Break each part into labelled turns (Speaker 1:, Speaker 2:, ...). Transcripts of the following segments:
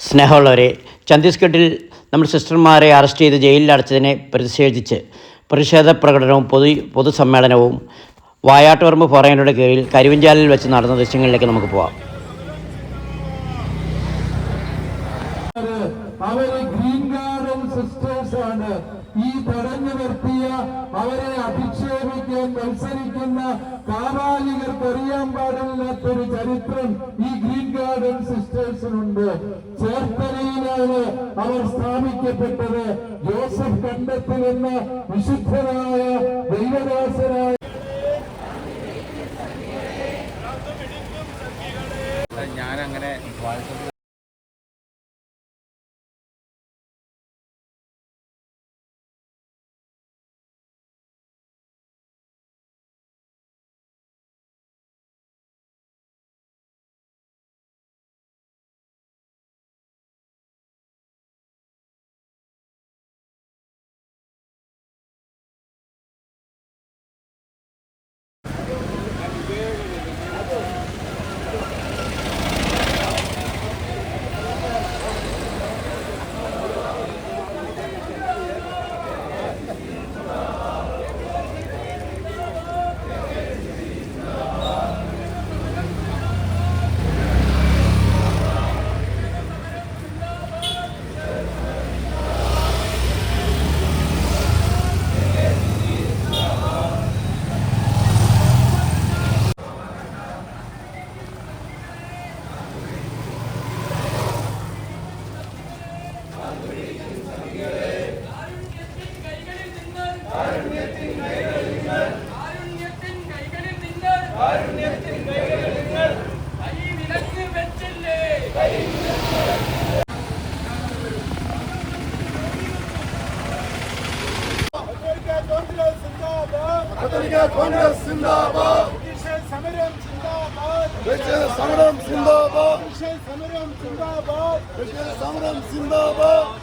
Speaker 1: സ്നേഹമുള്ളവരെ ഛത്തീസ്ഗഡിൽ നമ്മൾ സിസ്റ്റർമാരെ അറസ്റ്റ് ചെയ്ത് ജയിലിൽ അടച്ചതിനെ പ്രതിഷേധിച്ച് പ്രതിഷേധ പ്രകടനവും പൊതു പൊതുസമ്മേളനവും വായാട്ടുപറമ്പ് ഫോറയുടെ കീഴിൽ കരുവഞ്ചാലിൽ വെച്ച് നടന്ന ദൃശ്യങ്ങളിലേക്ക് നമുക്ക് പോവാം.
Speaker 2: പാടില്ലാത്തൊരു ചരിത്രം ഈ ഗ്രീൻ ഗാർഡൻ സിസ്റ്റേഴ്സിനുണ്ട്. ചേർത്തലയിലാണ് അവർ സ്ഥാപിക്കപ്പെട്ടത്. ജോസഫ് കണ്ടത്തിൽ എന്ന വിശുദ്ധനായ ദൈവദാസനായ
Speaker 3: കോൺഗ്രസ് സിന്ദാബാദ്
Speaker 2: സമരം സിന്ദാബാദ്
Speaker 3: പ്രതിഷേധ സമരം സിന്ദാബാദ്
Speaker 2: സമരം സിന്ദാബാദ്
Speaker 3: പ്രതിഷേധ സമരം സിന്ദാബാദ്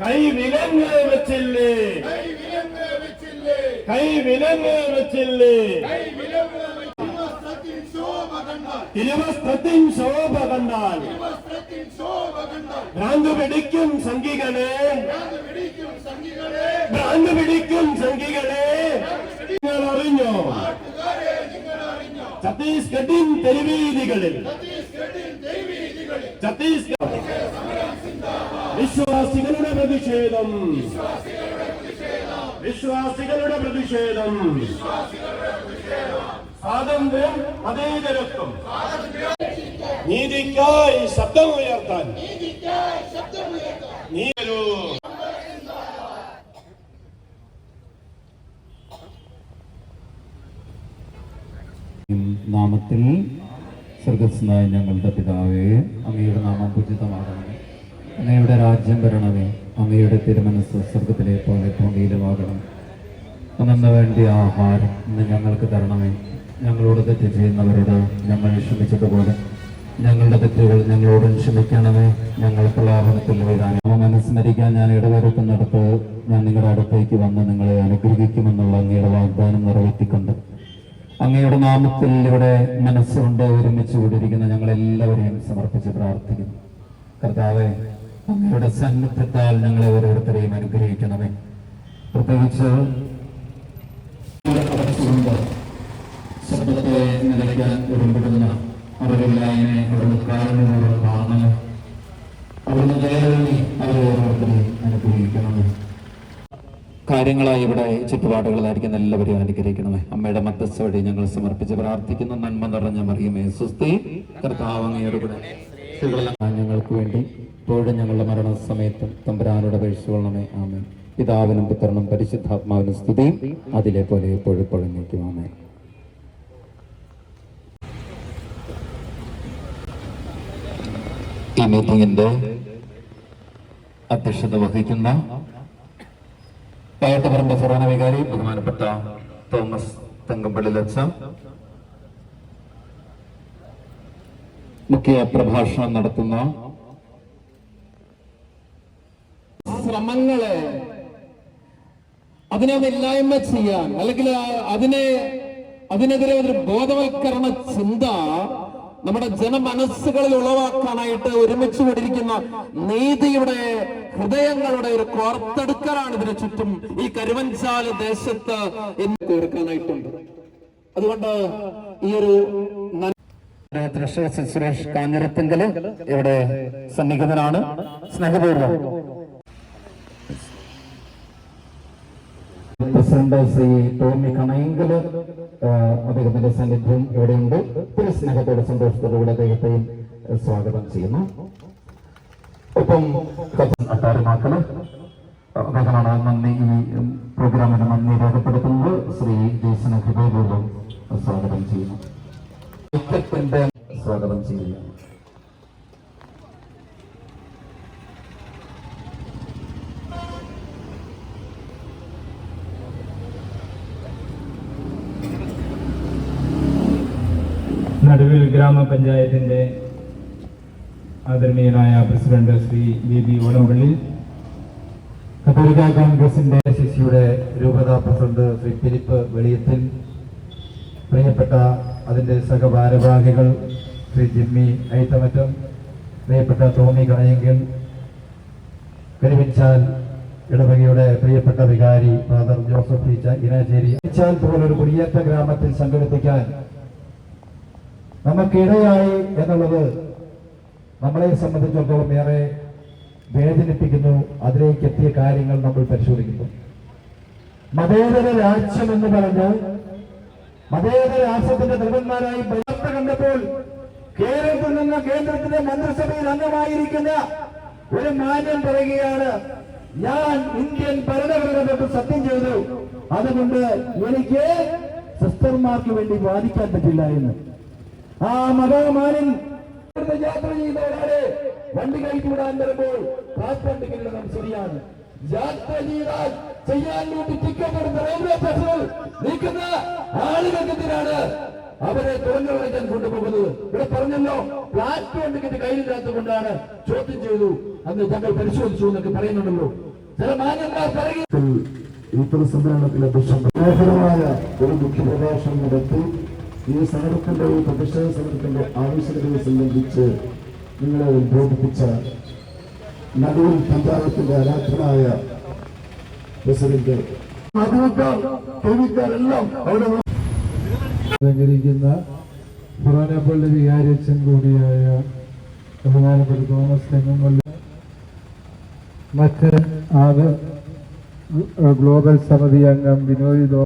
Speaker 2: കൈ വിലങ്ങ് വെച്ചില്ലേ കൈ വിലങ്ങ് വെച്ചില്ലേ തിരുവസ്ത്രത്തിൻ ശോഭ കണ്ടാൽ ഭ്രാന്ത് പിടിക്കും സംഘികളെ ഭ്രാന്ത് പിടിക്കും നിങ്ങൾ അറിഞ്ഞോ? ഛത്തീസ്ഗഡിൻ തെരുവീതികളിൽ. ഛത്തീസ്ഗഡ് വിശ്വാസികളുടെ പ്രതിഷേധം. വിശ്വാസികളുടെ പ്രതിഷേധം. സ്വാതന്ത്ര്യം മതേതരത്വം നീതിക്കായി ശബ്ദമുയർത്താൻ. നീ
Speaker 4: നാമത്തിൽ സ്വർഗസ്നായ ഞങ്ങളുടെ പിതാവേ അങ്ങയുടെ നാമം പൂജിതമാകണമേ. അങ്ങയുടെ രാജ്യം വരണമേ. അങ്ങയുടെ തിരുമനസ് സ്വർഗത്തിലെ പോലെ ഭൂമിയിലുമാകണം അങ്ങനെ വേണ്ടിയ ആഹാരം ഇന്ന് ഞങ്ങൾക്ക് തരണമേ. ഞങ്ങളോട് തെറ്റ് ചെയ്യുന്നവരോട് ഞങ്ങൾ ക്ഷമിച്ചതുപോലെ. ഞങ്ങളുടെ തെറ്റുകൾ ഞങ്ങളോട് ക്ഷമിക്കണമേ. ഞങ്ങൾ പ്രലാപനത്തിൽ വരാനോ മനസ്മരിക്കാൻ ഞാൻ ഇടവരുത്തുന്നിടത്ത് ഞാൻ നിങ്ങളുടെ അടുത്തേക്ക് വന്ന് നിങ്ങളെ അനുഗ്രഹിക്കുമെന്നുള്ള അങ്ങയുടെ വാഗ്ദാനം നിറവേറ്റിക്കൊണ്ട് അങ്ങയുടെ നാമത്തിൽ ഇവിടെ മനസ്സുകൊണ്ട് ഒരുമിച്ച് കൂടിയിരിക്കുന്ന ഞങ്ങൾ എല്ലാവരെയും സമർപ്പിച്ച് പ്രാർത്ഥിക്കുന്നു. കർത്താവെ അങ്ങയുടെ സന്നിധത്താൽ ഞങ്ങളെ ഓരോരുത്തരെയും അനുഗ്രഹിക്കണമേ. പ്രത്യേകിച്ച് ശബ്ദത്തെ അവിടുന്ന് കാരണങ്ങളോട് അവരെ ഓരോരുത്തരെയും അനുഗ്രഹിക്കണമേ. കാര്യങ്ങളായി ഇവിടെ ചുറ്റുപാടുകളായിരിക്കും എല്ലാവരെയും അനുഗ്രഹിക്കണമേ. അമ്മയുടെ മധ്യസ്ഥ വഴി ഞങ്ങൾ സമർപ്പിച്ച് പ്രാർത്ഥിക്കുന്നു. നന്മ നിറഞ്ഞ മറിയമേ സുസ്തി കർത്താവ് ഞങ്ങൾക്ക് വേണ്ടി ഇപ്പോഴും ഞങ്ങളുടെ മരണസമയത്തും തമ്പുരാനോട് അപേക്ഷിച്ചുകൊള്ളണമേ. ആമേ പിതാവിനും പുത്രനും പരിശുദ്ധാത്മാവിനും സ്തുതിയും അതിലെ പോലെ എപ്പോഴും എപ്പോഴും നീക്കും ആമേ ഈ മീറ്റിംഗിന്റെ അധ്യക്ഷത വഹിക്കുന്ന ബഹുമാനപ്പെട്ട തോമസ് തങ്കമ്പള്ളി ലച്ച മുഖ്യ പ്രഭാഷണം നടത്തുന്ന.
Speaker 2: ശ്രമങ്ങളെ അതിനെ ഇല്ലായ്മ ചെയ്യാൻ അല്ലെങ്കിൽ അതിനെ അതിനെതിരെ ഒരു ബോധവൽക്കരണ ചിന്ത
Speaker 5: നമ്മുടെ ജനമനസ്സുകളിൽ ഉളവാക്കാനായിട്ട് ഒരുമിച്ച് കൊണ്ടിരിക്കുന്ന നീതിയുടെ ഹൃദയങ്ങളുടെ ഒരു കോർത്തെടുക്കലാണ് ഇതിന് ചുറ്റും ഈ കരുവഞ്ചാല ദേശത്ത് എന്ന് കോർക്കാനായിട്ടുണ്ട് അതുകൊണ്ട് ഈ ഒരു തൃശ്ശൂർ സുരേഷ് കാഞ്ഞിരത്തിങ്കൽ ഇവിടെ സന്നിഹിതനാണ്. സ്നേഹപൂർവം. പ്രസിഡന്റ് ശ്രീ ടോമി കണയെങ്കിൽ അദ്ദേഹത്തിന്റെ സാന്നിധ്യം ഇവിടെയുണ്ട്. ഒത്തിരി സ്നേഹത്തോടെ സന്തോഷത്തോടുകൂടി അദ്ദേഹത്തെയും സ്വാഗതം ചെയ്യുന്നു. ഒപ്പം അട്ടാരമാക്കൾ അദ്ദേഹമാണ് നന്ദി ഈ പ്രോഗ്രാമിന് നന്ദി രേഖപ്പെടുത്തുന്നത്. ശ്രീ ജേസന് ഹൃദയപൂർവം സ്വാഗതം ചെയ്യുന്നു. സ്വാഗതം ചെയ്യുന്നു.
Speaker 6: നടുവിൽ ഗ്രാമപഞ്ചായത്തിന്റെ ആദരണീയനായ president Shri V B Onampally കത്തോലിക്ക കോൺഗ്രസിന്റെ ശിശിയുടെ രൂപതാ പ്രസിഡന്റ് ശ്രീ ഫിലിപ്പ് വെളിയത്തിൽ പ്രിയപ്പെട്ട അതിന്റെ സഹഭാരവാഹികൾ ശ്രീ ജിമ്മി ഐത്തമറ്റം പ്രിയപ്പെട്ട ടോമി കണയെങ്കിൽ കരുവിച്ചാൽ ഇടവകയുടെ പ്രിയപ്പെട്ട വികാരി ഫാദർ ജോസഫ് ഈച്ച ഇനാചേരി പോലൊരു കുടിയേറ്റ ഗ്രാമത്തിൽ സംഘടിപ്പിക്കാൻ നമുക്കിടയായി എന്നുള്ളത് നമ്മളെ സംബന്ധിച്ചിടത്തോളം ഏറെ വേദനിപ്പിക്കുന്നു. അതിലേക്ക് എത്തിയ കാര്യങ്ങൾ നമ്മൾ പരിശോധിക്കുന്നു. മതേതര രാജ്യം എന്ന് പറഞ്ഞ് മതേതര രാഷ്ട്രത്തിന്റെ വാർത്ത കണ്ടപ്പോൾ കേരളത്തിൽ നിന്ന് കേന്ദ്രത്തിന്റെ മന്ത്രിസഭയിൽ അംഗമായിരിക്കുന്ന ഒരു മാന്യം പറയുകയാണ് ഞാൻ ഇന്ത്യൻ ഭരണഘടനയോട് സത്യം ചെയ്തു. അതുകൊണ്ട് എനിക്ക് സിസ്റ്റർമാർക്ക് വേണ്ടി വാദിക്കാൻ പറ്റില്ല എന്ന്. ആ ഇവിടുന്ന് യാത്ര ചെയ്ത ഒരാളെ വണ്ടി കയറ്റി വിടാൻ വരുമ്പോൾ ടിക്കറ്റ് ഇടണം ശരിയാണ്. യാത്ര ചെയ്താൽ ചെയ്യാൻ വേണ്ടി ടിക്കറ്റ് എടുത്ത റെയിൽവേ സ്റ്റേഷനിൽ നിൽക്കുന്ന ആളുകൾക്കെതിരാണ് അവരെ തുറന്നു കളയാൻ കൊണ്ടുപോകുന്നത്. ഇവിടെ പറഞ്ഞല്ലോ പ്ലാറ്റ്ഫോം ടിക്കറ്റ് കയ്യിലില്ലാത്തത് കൊണ്ടാണ് ചോദ്യം ചെയ്തു. അന്ന് ഞങ്ങൾ പരിശോധിച്ചു എന്നൊക്കെ പറയുന്നുണ്ടല്ലോ. ചില മാന്യന്മാർ പറയുക
Speaker 3: ഈ പൊതുസമ്മേളനത്തിലെ മനോഹരമായ ഒരു മുഖ്യപ്രഭാഷണം നടത്തി. ഈ സമരത്തിന്റെ പ്രതിഷേധ സമരത്തിന്റെ ആവശ്യകതയെ സംബന്ധിച്ച് നിങ്ങളെ ബോധിപ്പിച്ച നടുവിൽ പഞ്ചായത്തിന്റെ ആരാധനായ പ്രസിഡന്റ്
Speaker 6: അലങ്കരിക്കുന്ന പുറാനപ്പള്ളി വികാരിയച്ഛൻ കൂടിയായ ബഹുമാനപ്പെട്ട തോമസ് തെങ്ങുമല്ല മറ്റ് ആദ്യ ഗ്ലോബൽ സമിതി അംഗം ബിനോയ് ദോ